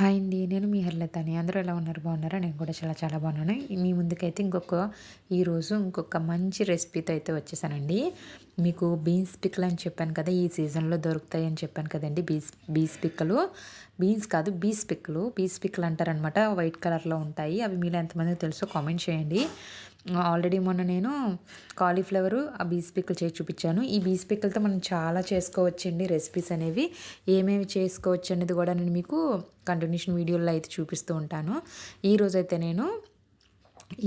Hi అండి నేను మీ హర్లతని. అందరూ ఎలా ఉన్నారు? బాగున్నారా? నేను కూడా చాలా చాలా బాగున్నాను. మీ ముందుకైతే ఇంకొక ఈరోజు ఇంకొక మంచి రెసిపీతో అయితే వచ్చేసానండి. మీకు బీన్స్ పిక్కలు అని చెప్పాను కదా ఈ సీజన్లో దొరుకుతాయి అని చెప్పాను కదండి. బీన్స్ బీన్స్ పిక్కలు. బీన్స్ కాదు బీస్ పిక్కలు. బీస్ పిక్కలు అంటారనమాట వైట్ కలర్లో ఉంటాయి. అవి మీరు ఎంతమందికి తెలుసో కామెంట్ చేయండి. ఆల్రెడీ మొన్న నేను కాలీఫ్లవర్ ఆ బీస్ పిక్కలు చేసి చూపించాను. ఈ బీస్ పిక్కలతో మనం చాలా చేసుకోవచ్చండి రెసిపీస్ అనేవి. ఏమేమి చేసుకోవచ్చు అనేది కూడా నేను మీకు కంటిన్యూషన్ వీడియోలో అయితే చూపిస్తూ ఉంటాను. ఈరోజైతే నేను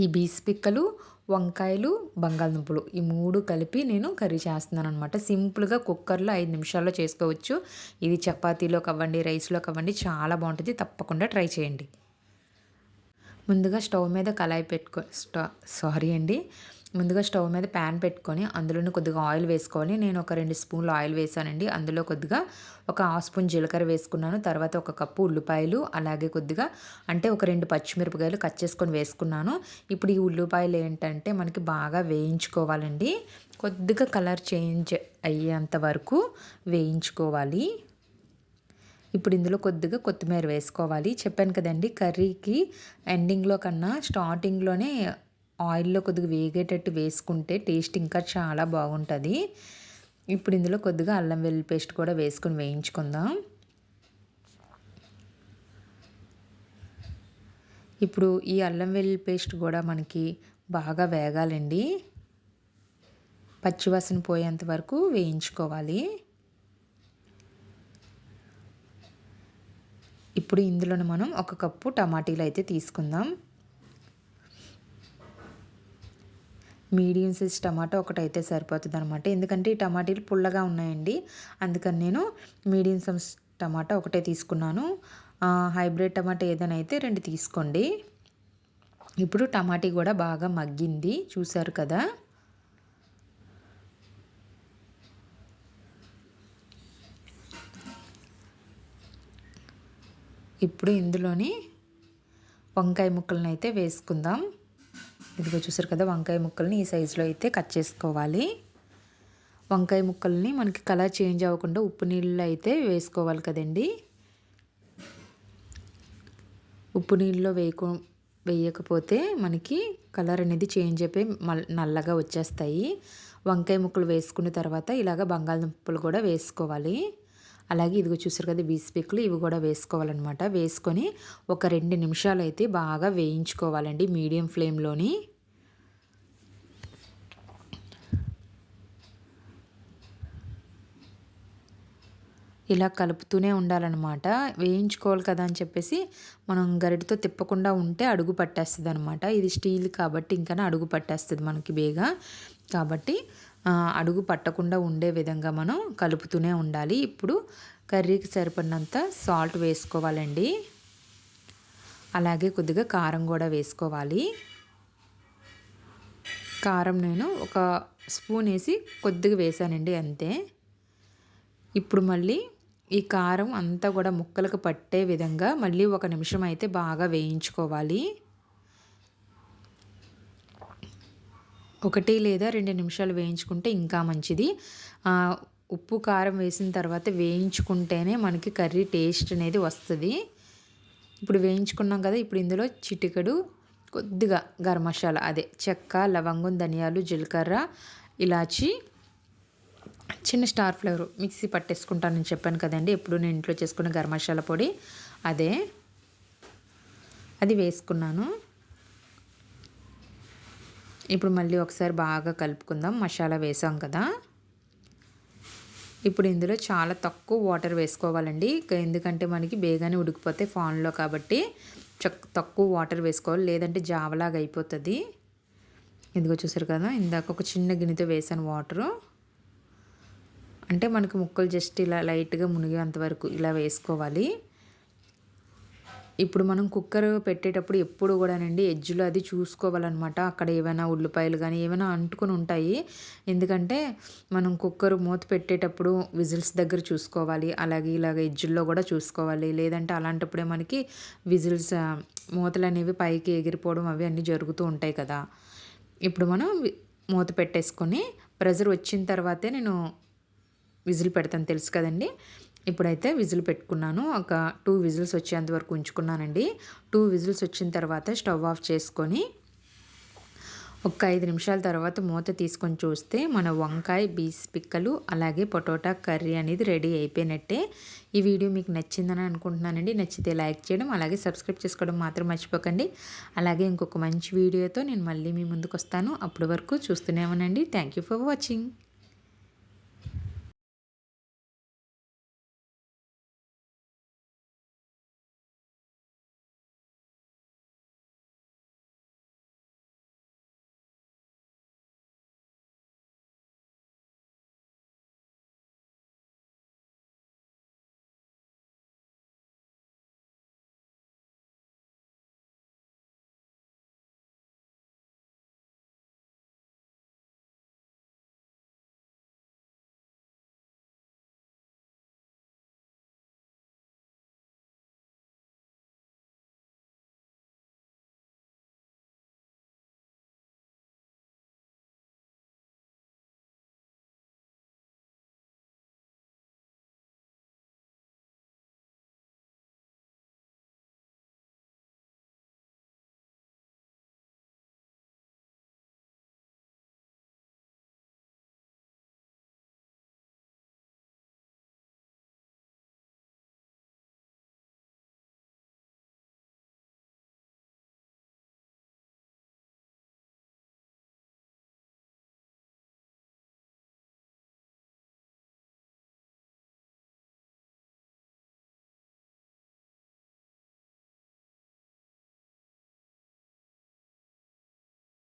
ఈ బీస్ పిక్కలు వంకాయలు బంగాళదుంపలు ఈ మూడు కలిపి నేను కర్రీ చేస్తున్నాను అనమాట సింపుల్గా కుక్కర్లో ఐదు నిమిషాల్లో చేసుకోవచ్చు. ఇది చపాతీలో కవ్వండి రైస్లో కవ్వండి చాలా బాగుంటుంది. తప్పకుండా ట్రై చేయండి. ముందుగా స్టవ్ మీద కళాయి పెట్టుకో స్టవ్ సారీ అండి. ముందుగా స్టవ్ మీద ప్యాన్ పెట్టుకొని అందులోనే కొద్దిగా ఆయిల్ వేసుకోవాలి నేను ఒక రెండు స్పూన్లు ఆయిల్ వేసానండి. అందులో కొద్దిగా ఒక హాఫ్ స్పూన్ జీలకర్ర వేసుకున్నాను. తర్వాత ఒక కప్పు ఉల్లిపాయలు అలాగే కొద్దిగా అంటే ఒక రెండు పచ్చిమిరపకాయలు కట్ చేసుకొని వేసుకున్నాను. ఇప్పుడు ఈ ఉల్లిపాయలు ఏంటంటే మనకి బాగా వేయించుకోవాలండి. కొద్దిగా కలర్ చేంజ్ అయ్యేంత వరకు వేయించుకోవాలి. ఇప్పుడు ఇందులో కొద్దిగా కొత్తిమీర వేసుకోవాలి. చెప్పాను కదండి కర్రీకి ఎండింగ్లో కన్నా స్టార్టింగ్లోనే ఆయిల్లో కొద్దిగా వేగేటట్టు వేసుకుంటే టేస్ట్ ఇంకా చాలా బాగుంటుంది. ఇప్పుడు ఇందులో కొద్దిగా అల్లం వెల్లుల్లి పేస్ట్ కూడా వేసుకొని వేయించుకుందాం. ఇప్పుడు ఈ అల్లం వెల్లుల్లి పేస్ట్ కూడా మనకి బాగా వేగాలండి. పచ్చివాసన పోయేంత వరకు వేయించుకోవాలి. ఇప్పుడు ఇందులోనే మనం ఒక కప్పు టమాటీలు అయితే తీసుకుందాం. మీడియం సైజ్ టమాటా ఒకటైతే సరిపోతుంది అనమాట ఎందుకంటే ఈ టమాటీలు పుల్లగా ఉన్నాయండి. అందుకని నేను మీడియం సైజ్ టమాటా ఒకటే తీసుకున్నాను. హైబ్రిడ్ టమాటా ఏదైనా అయితే రెండు తీసుకోండి. ఇప్పుడు టమాటీ కూడా బాగా మగ్గింది. చూశారు కదా? ఇప్పుడు ఇందులోని వంకాయ ముక్కలను అయితే వేసుకుందాం. ఇదిగో చూసారు కదా వంకాయ ముక్కల్ని ఈ సైజులో అయితే కట్ చేసుకోవాలి. వంకాయ ముక్కల్ని మనకి కలర్ చేంజ్ అవ్వకుండా ఉప్పు నీళ్ళు అయితే వేసుకోవాలి కదండి. ఉప్పు నీళ్ళలో వేయకు వేయకపోతే మనకి కలర్ అనేది చేంజ్ అయిపోయి నల్లగా వచ్చేస్తాయి. వంకాయ ముక్కలు వేసుకున్న తర్వాత ఇలాగ బంగాళదుంపలు కూడా వేసుకోవాలి. అలాగే ఇదిగో చూసారు కదా బీస్ పిక్కులు ఇవి కూడా వేసుకోవాలన్నమాట. వేసుకొని ఒక రెండు నిమిషాలు అయితే బాగా వేయించుకోవాలండి మీడియం ఫ్లేమ్లోని. ఇలా కలుపుతూనే ఉండాలన్నమాట. వేయించుకోవాలి కదా అని చెప్పేసి మనం గరిటతో తిప్పకుండా ఉంటే అడుగు పట్టేస్తుంది అనమాట ఇది స్టీల్ కాబట్టి ఇంకా అడుగు పట్టేస్తుంది మనకి బేగా. కాబట్టి అడుగు పట్టకుండా ఉండే విధంగా మనం కలుపుతూనే ఉండాలి. ఇప్పుడు కర్రీకి సరిపడినంత సాల్ట్ వేసుకోవాలండి. అలాగే కొద్దిగా కారం కూడా వేసుకోవాలి. కారం నేను ఒక స్పూన్ వేసి కొద్దిగా వేసానండి అంతే. ఇప్పుడు మళ్ళీ ఈ కారం అంతా కూడా ముక్కలకు పట్టే విధంగా మళ్ళీ ఒక నిమిషం అయితే బాగా వేయించుకోవాలి. ఒకటి లేదా రెండు నిమిషాలు వేయించుకుంటే ఇంకా మంచిది. ఉప్పు కారం వేసిన తర్వాత వేయించుకుంటేనే మనకి కర్రీ టేస్ట్ అనేది వస్తుంది. ఇప్పుడు వేయించుకున్నాం కదా ఇప్పుడు ఇందులో చిటికడు కొద్దిగా గరం మసాలా అదే చెక్క లవంగం ధనియాలు జీలకర్ర ఇలాచి చిన్న స్టార్ ఫ్లేవర్ మిక్సీ పట్టేసుకుంటానని చెప్పాను కదండి. ఎప్పుడు నేను ఇంట్లో చేసుకున్న గరం మసాలా పొడి అదే అది వేసుకున్నాను. ఇప్పుడు మళ్ళీ ఒకసారి బాగా కలుపుకుందాం. మసాలా వేసాం కదా. ఇప్పుడు ఇందులో చాలా తక్కువ వాటర్ వేసుకోవాలండి. ఎందుకంటే మనకి బేగానే ఉడికిపోతే ఫాన్లో కాబట్టి తక్కువ వాటర్ వేసుకోవాలి. లేదంటే జావలాగా అయిపోతుంది. ఇదిగో చూసారు కదా ఇందాక ఒక చిన్న గిన్నెతో వేసాను వాటరు. అంటే మనకు ముక్కలు జస్ట్ ఇలా లైట్గా మునిగేంత వరకు ఇలా వేసుకోవాలి. ఇప్పుడు మనం కుక్కర్ పెట్టేటప్పుడు ఎప్పుడు కూడానండి ఎడ్జ్లో అది చూసుకోవాలన్నమాట. అక్కడ ఏమైనా ఉల్లిపాయలు కానీ ఏమైనా అంటుకుని ఉంటాయి. ఎందుకంటే మనం కుక్కర్ మూత పెట్టేటప్పుడు విజిల్స్ దగ్గర చూసుకోవాలి. అలాగే ఇలాగ ఎడ్జ్ల్లో కూడా చూసుకోవాలి. లేదంటే అలాంటప్పుడే మనకి విజిల్స్ మూతలు అనేవి పైకి ఎగిరిపోవడం అవి అన్నీ జరుగుతూ ఉంటాయి కదా. ఇప్పుడు మనం మూత పెట్టేసుకొని ప్రెజర్ వచ్చిన తర్వాతే నేను విజిల్ పెడతాను. తెలుసు కదండి? ఇప్పుడైతే విజిల్ పెట్టుకున్నాను. ఒక టూ విజిల్స్ వచ్చేంత వరకు ఉంచుకున్నానండి. టూ విజిల్స్ వచ్చిన తర్వాత స్టవ్ ఆఫ్ చేసుకొని ఒక ఐదు నిమిషాల తర్వాత మూత తీసుకొని చూస్తే మన వంకాయ బీస్ పిక్కలు అలాగే పొటోటా కర్రీ అనేది రెడీ అయిపోయినట్టే. ఈ వీడియో మీకు నచ్చిందని అనుకుంటున్నానండి. నచ్చితే లైక్ చేయడం అలాగే సబ్స్క్రైబ్ చేసుకోవడం మాత్రం మర్చిపోకండి. అలాగే ఇంకొక మంచి వీడియోతో నేను మళ్ళీ మీ ముందుకు వస్తాను. అప్పటి వరకు చూస్తూనే ఉన్నానండి థ్యాంక్ యూ ఫర్ వాచింగ్